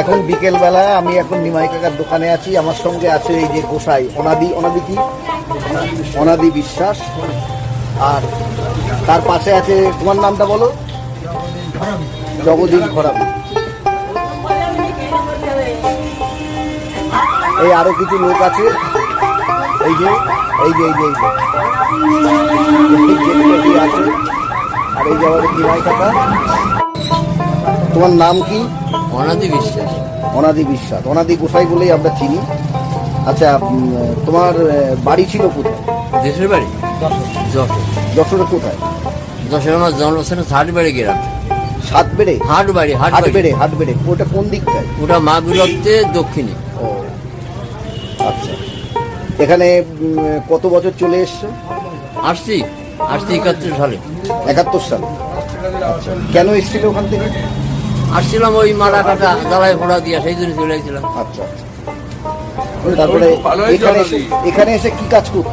এখন বিকেল বেলা আমি এখন নিমাই কাকার দোকানে আছি আমার সঙ্গে আছে এই যে গোসাই অনাদি অনাদি কি অনাদি বিশ্বাস আর তার পাশে আছে তোমার নামটা বলো জগদীন খরাবি এই আরও কিছু লোক আছে এই যে এই যে এই যে এই যে আছে আর এই যে আমাদের নিমাই কাকা তোমার নাম কি? অনাদি বিশ্বাস। অনাদি বিশ্বাস। অনাদি গোসাই বলেই আমরা চিনি। আচ্ছা তোমার বাড়ি ছিল কোথায়? দেশের বাড়ি? যশোর। যশোরে। কোথায়? যশোর আমার জন্মস্থানে হাট বাড়ি গ্রাম। সাত বেড়ে হাট বাড়ি হাট হাট বেড়ে হাট বেড়ে ওটা কোন দিকটায় ওটা মা বিরক্তে দক্ষিণে। ও আচ্ছা। এখানে কত বছর চলে এসছো? আসছি। আসছি একাত্তর সালে। একাত্তর সাল। আচ্ছা। কেন এসেছিল ওখান থেকে? আসছিলাম ওই মারা কাটা জ্বালায় ফোড়া দিয়া সেই জন্য চলে গেছিলাম আচ্ছা আচ্ছা। তারপরে এখানে এসে এখানে এসে কি কাজ করতো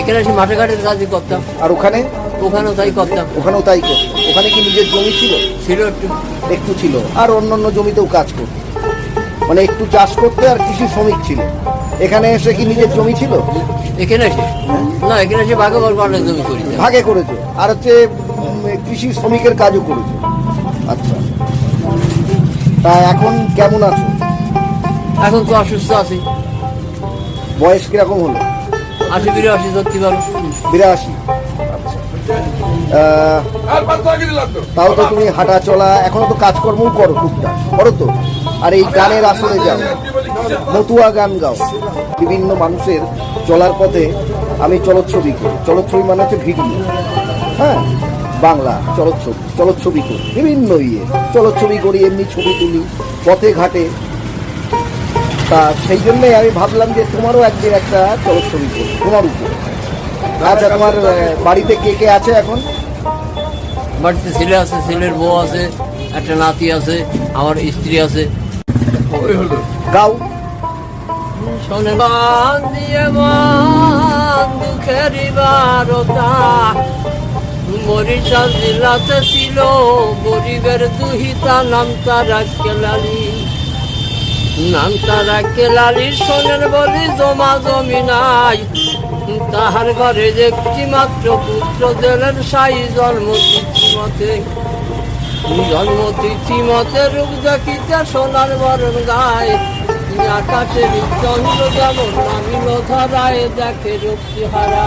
এখানে এসে মাঠে ঘাটের কাজই করতাম। আর ওখানে? ওখানেও তাই করতাম। ওখানেও তাই করতো ওখানে কি নিজের জমি ছিল? ছিল একটু। একটু ছিল। আর অন্য অন্য জমিতেও কাজ করতো মানে একটু চাষ করতে আর কৃষি শ্রমিক ছিল। এখানে এসে কি নিজের জমি ছিল? এখানে এসে না এখানে এসে বল পাল্লা জমি করি। ভাগে করেছ। আর হচ্ছে কৃষি শ্রমিকের কাজও করেছ। আচ্ছা। তা এখন কেমন আছো? এখন তো অসুস্থ আছি। বয়স কীরকম হলো? আশি বিরাশি ধরতে পারো বিরাশি। আহ, তাও তো তুমি হাঁটা চলা এখনও তো কাজকর্মও করো টুকটাক। করো তো। আর এই গানের আসরে যাও। মতুয়া গান গাও। বিভিন্ন মানুষের চলার পথে আমি চলচ্ছবি করি। চলচ্ছবি মানে হচ্ছে ভিডিও। হ্যাঁ? বাংলা চলচ্ছবি চলচ্ছবি করি বিভিন্ন ইয়ে। চলচ্ছবি করি এমনি ছবি তুলি পথে ঘাটে। তা সেই জন্যই আমি ভাবলাম যে তোমারও একদিন একটা চলচ্ছবি করি তোমার উপর। আচ্ছা তোমার বাড়িতে কে কে আছে এখন? বাড়িতে ছেলে আছে ছেলের বউ আছে একটা নাতি আছে আমার স্ত্রী আছে। গাও। শোনে বান দিয়ে মান দুঃখের বারতা মরিশাল জেলাতে ছিল, গরিবের দুহিতা নাম তারা কেলালি নাম তারা কেলালি সোনের বলি, জমা জমি নাই। তাহার ঘরে একটি মাত্র পুত্র জেলের সাই জন্ম মতে। জন্মতিথি মতে রূপ দেখিতে সোনার বরণ গায়। আকাশে চন্দ্র যেমন নামিল ধরায়, দেখে রূপ চেহারা।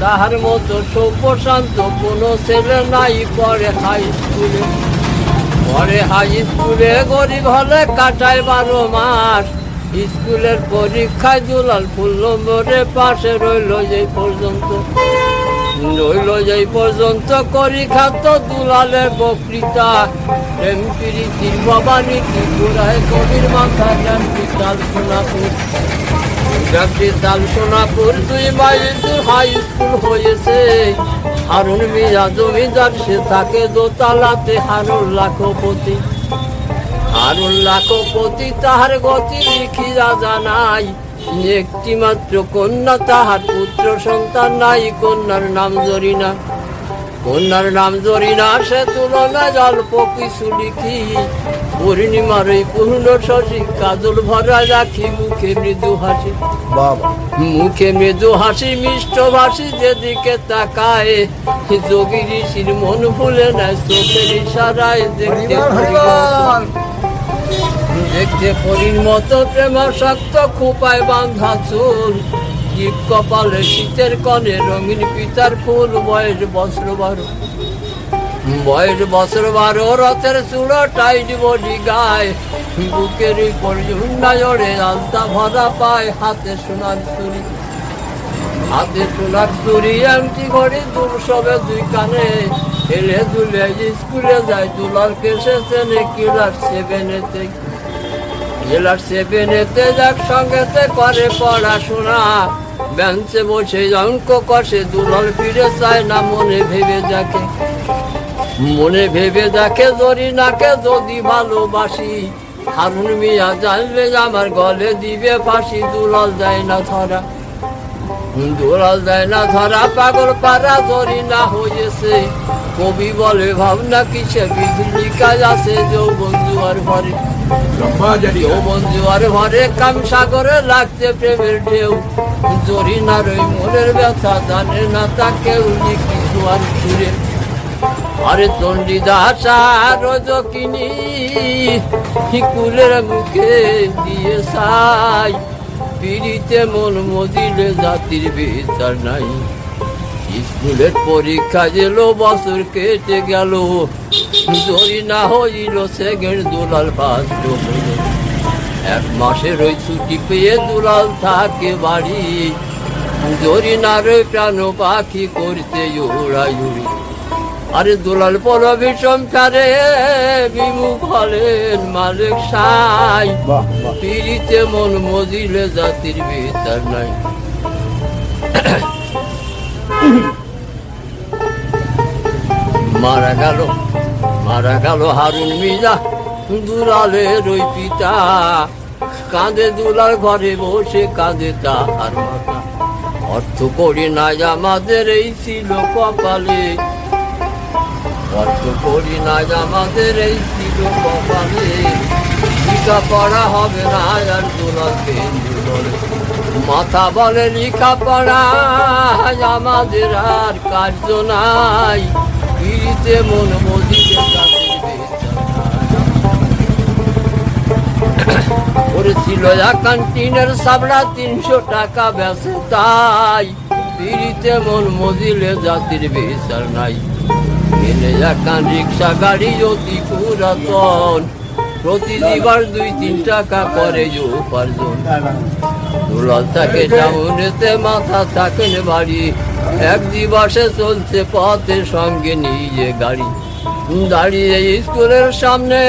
তাহার মতো সৌপ্রশান্ত কোনো ছেলে নাই পড়ে হাই স্কুলে। পরে হাই স্কুলে গরিব হলে কাটায় বারো মাস। স্কুলের পরীক্ষায় দুলাল ফুল নম্বরে পাশে রইল যে পর্যন্ত। রইল যে পর্যন্ত করি খাত দুলালের বক্তৃতা। প্রেম প্রীতির ভবানী ত্রিপুরায় কবির মাথা জানতি তাল সোনাপুর তাল সোনাপুর দুই দূর হাই স্কুল হয়েছে। হারুন মিয়া জমিদার, সে থাকে দোতালাতে হারুন লাখপতি হারুন লাখপতি তাহার গতি লিখিয়া জানাই একটি মাত্র কন্যা, তাহার পুত্র সন্তান নাই, কন্যার নাম জরিনা। কন্যার নাম জরিনা সে তুলনা অল্প কিছু লিখি। পূর্ণিমার এই পূর্ণ শশী কাজল ভরা রাখি মুখে মৃদু হাসি। বাবা। মুখে মৃদু হাসি মিষ্ট ভাসি যেদিকে তাকায়। যোগী ঋষির মন ভুলে নেয় চোখের ইশারায় দেখতে। দেখতে পরির মতো প্রেমাসক্ত খোপায় বাঁধা চুল জীব কপালে শীতের কনে রঙিন পিতার ফুল বয়স বস্ত্র বারো। বয়স বছর বারো, রথের চূড়ো টাইট বডি গায় বুকের উপর ঝুন্ডা জড়ে আলতা ভরা পায়, হাতে সোনার চুরি হাতে সোনার চুরি এমটি ঘড়ি দূর সবে দুই কানে। হেলে দুলে স্কুলে যায় দুলার কেসে চেনে কিলার সেভেনেতে। জেলার সেভেনেতে যাক, সঙ্গেতে করে পড়াশোনা। বেঞ্চে বসে অঙ্ক কষে, দুলাল ফিরে চায় না, মনে ভেবে যাকে। মনে ভেবে দেখে জরি নাকে যদি ভালোবাসি। হারুন মিয়া জানবে আমার গলে দিবে ফাঁসি, দুলাল দেয় না ধরা। দুলাল দেয় না ধরা, পাগল পারা জরি না হয়েছে কবি বলে, ভাবনা কিসে বিজলি কাজ আছে যৌবন জুয়ার ঘরে যৌবন জুয়ার ঘরে কাম সাগরে লাগছে প্রেমের ঢেউ। জরি না রই মনের ব্যথা, জানে না তাকে জুয়ার ছুড়ে আরে চণ্ডীদাস আর মুখে দিয়ে সাই। পিড়িতে মন মদিলে জাতির বিচার নাই। স্কুলের পরীক্ষা যেল বছর কেটে গেল। জরি না হইল সেকেন্ড দুলাল ফার্স্ট হইল এক মাসের ওই ছুটি পেয়ে দুলাল থাকে বাড়ি। জরি না রে প্রাণ পাখি করতে উড়াই উড়ি। আরে দুলাল পর বিষম চারে বিমুখ হলেন মালিক সাই। পিড়িতে মন মজিলে জাতির বিচার নাই। মারা গেল। মারা গেল হারুন মিজা দুলালের ওই পিতা। কাঁদে দুলাল ঘরে বসে, কাঁদে তাহার মাতা। অর্থ করি নাই আমাদের, এই ছিল কপালে। অর্থ করি নাই আমাদের, এই ছিল কপালে। লেখা পড়া হবে না আর দুলাল। মাথা বলে, লিখা পড়া, আমাদের আর কার্য নাই। পিড়িতে মন বেচার করেছিল একান টিনের সাবড়া তিনশো টাকা বেসে তাই পিড়িতে মন মজিলে জাতির বিচার নাই। এনে একান রিক্সা গাড়ি অতি পুরাতন। প্রতি দিবার দুই, তিন টাকা করে যে উপার্জন। দুলাল থাকে টাউনেতে মাথা থাকেন বাড়ি। এক দিবসে চলছে পথের সঙ্গে নিয়ে গাড়ি। দাঁড়িয়ে স্কুলের সামনে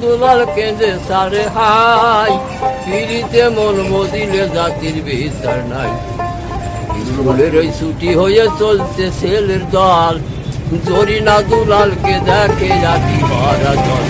দুলাল কেঁদে সারে হাই। পিড়িতে মন মদিলে জাতির বিচার নাই। স্কুলের ওই ছুটি হয়ে চলছে ছেলের দল। জরিনা দুলালকে দেখে জাতি ভরা জল